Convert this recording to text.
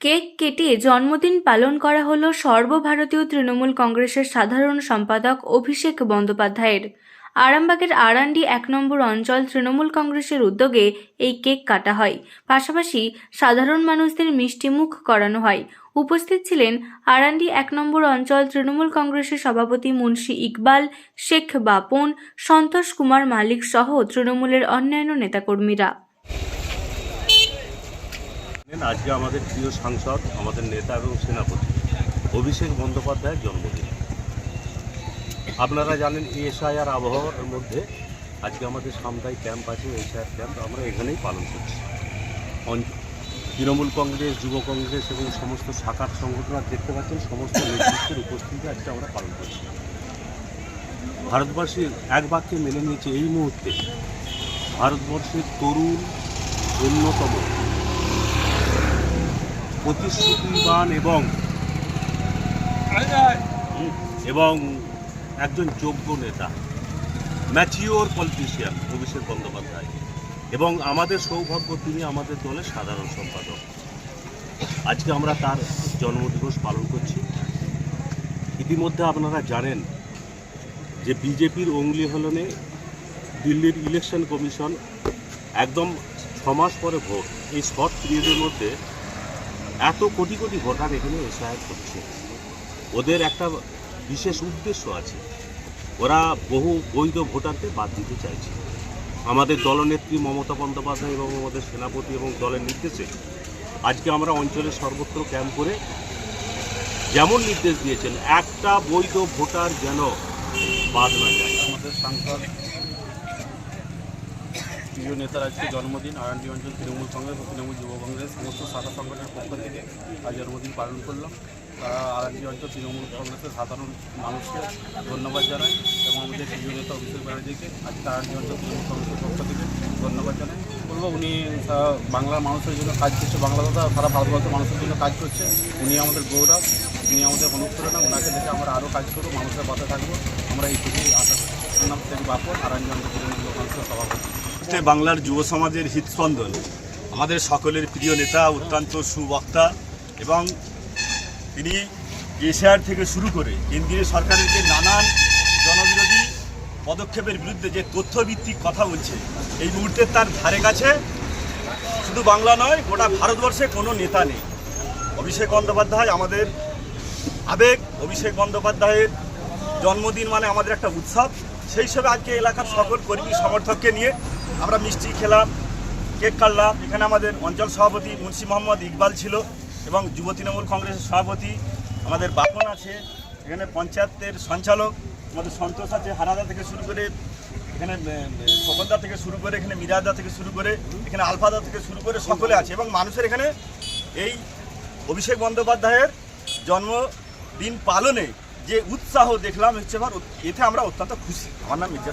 Cake কেটে জন্মদিন পালন করা হলো সর্বভারতীয় তৃণমূল কংগ্রেসের সাধারণ সম্পাদক অভিষেক বন্দ্যোপাধ্যায়ের। আরামবাগের আরান্ডি এক নম্বর অঞ্চল তৃণমূল কংগ্রেসের উদ্যোগে এই কেক কাটা হয়। পাশাপাশি সাধারণ মানুষদের মিষ্টিমুখ করানো হয়। উপস্থিত ছিলেন আরান্ডি এক নম্বর অঞ্চল তৃণমূল কংগ্রেসের সভাপতি মুন্সি ইকবাল, শেখ বাপন, সন্তোষ কুমার মালিক সহ তৃণমূলের অন্যান্য নেতাকর্মীরা। আজকে আমাদের প্রিয় সাংসদ, আমাদের নেতা এবং সেনাপতি অভিষেক বন্দ্যোপাধ্যায়ের জন্মদিন। আপনারা জানেন, এসআইআর আবহাওয়ার মধ্যে আজকে আমাদের সামদাই ক্যাম্প আছে, এসআইআর ক্যাম্প। আমরা এখানেই পালন করছি। তৃণমূল কংগ্রেস, যুব কংগ্রেস এবং সমস্ত শাখার সংগঠন দেখতে পাচ্ছেন, সমস্ত নেতৃত্বের উপস্থিতি আজকে আমরা পালন করছি। ভারতবর্ষে এক বাক্যে মেনে নিয়েছে এই মুহূর্তে, ভারতবর্ষের তরুণ অন্যতম প্রতিশ্রুতিবান এবং এবং একজন যোগ্য নেতা, ম্যাচিওর পলিটিশিয়ান অভিষেক বন্দ্যোপাধ্যায় এবং আমাদের সৌভাগ্য, তিনি আমাদের দলের সাধারণ সম্পাদক। আজকে আমরা তার জন্মদিবস পালন করছি। ইতিমধ্যে আপনারা জানেন যে বিজেপির অঙ্গলি হলনে দিল্লির ইলেকশন কমিশন একদম ছ মাস পরে ভোট। এই শর্ট পিরিয়ডের মধ্যে এত কোটি কোটি ভোটার এখানে এসআইআর করছে। ওদের একটা বিশেষ উদ্দেশ্য আছে। ওরা বহু বৈধ ভোটারকে বাদ দিতে চাইছে। আমাদের দলনেত্রী মমতা বন্দ্যোপাধ্যায় এবং আমাদের সেনাপতি এবং দলের নির্দেশে আজকে আমরা অঞ্চলে সর্বত্র ক্যাম্প করে যেমন নির্দেশ দিয়েছেন, একটা বৈধ ভোটার যেন বাদ না যায়। আমাদের সাংসদ প্রিয় নেতার আজকে জন্মদিন আরান্ডি অঞ্চল তৃণমূল কংগ্রেস ও তৃণমূল যুব কংগ্রেস, সমস্ত শাখা সংগঠনের পক্ষ থেকে আজ জন্মদিন পালন করলাম। তারা আরান্ডি অঞ্চল তৃণমূল কংগ্রেসের সাধারণ মানুষকে ধন্যবাদ জানাই এবং আমাদের প্রিয় নেতা অভিষেক ব্যানার্জিকে আজকে আরান্ডি অঞ্চল তৃণমূল কংগ্রেসের পক্ষ থেকে ধন্যবাদ জানাই। বলব, উনি বাংলার মানুষের জন্য কাজ করছে, বাংলা তথা সারা ভারতবর্ষের মানুষের জন্য কাজ করছে। উনি আমাদের গৌরব, উনি আমাদের অনুপ্রেরণা ওনাকে দেখে আমরা আরও কাজ করব, মানুষের পাশে থাকব। আমরা এই এইটুকুই আশা করি নাম শেখ বাপন অঞ্চল তৃণমূল কংগ্রেসের সভাপতি। হচ্ছে বাংলার যুব সমাজের হৃদস্পন্দন আমাদের সকলের প্রিয় নেতা, অত্যন্ত সুবক্তা এবং তিনি এশিয়ার থেকে শুরু করে কেন্দ্রীয় সরকারের যে নানান জনবিরোধী পদক্ষেপের বিরুদ্ধে যে তথ্যভিত্তিক কথা বলছে, এই মুহূর্তে তার ধারে কাছে শুধু বাংলা নয়, গোটা ভারতবর্ষে কোনো নেতা নেই। অভিষেক বন্দ্যোপাধ্যায় আমাদের আবেগ, অভিষেক বন্দ্যোপাধ্যায়ের জন্মদিন মানে আমাদের একটা উৎসব। সেই হিসেবে আজকে এলাকার সকল কর্মী, সমর্থককে নিয়ে আমরা মিষ্টি খেলাম, কেক কাটলাম। এখানে আমাদের অঞ্চল সভাপতি মুন্সি মোহাম্মদ ইকবাল ছিল এবং যুব তৃণমূল কংগ্রেসের সভাপতি আমাদের বাপন আছে। এখানে পঞ্চায়েতের সঞ্চালক আমাদের সন্তোষ আছে, হারাদা থেকে শুরু করে এখানে খোকনদা থেকে শুরু করে, এখানে মিরাদা থেকে শুরু করে, এখানে আলফাদা থেকে শুরু করে সকলে আছে এবং মানুষের এখানে এই অভিষেক বন্দ্যোপাধ্যায়ের জন্মদিন পালনে যে উৎসাহ দেখলাম, হচ্ছে এবার এতে আমরা অত্যন্ত খুশি। আমার নাম মির্জা।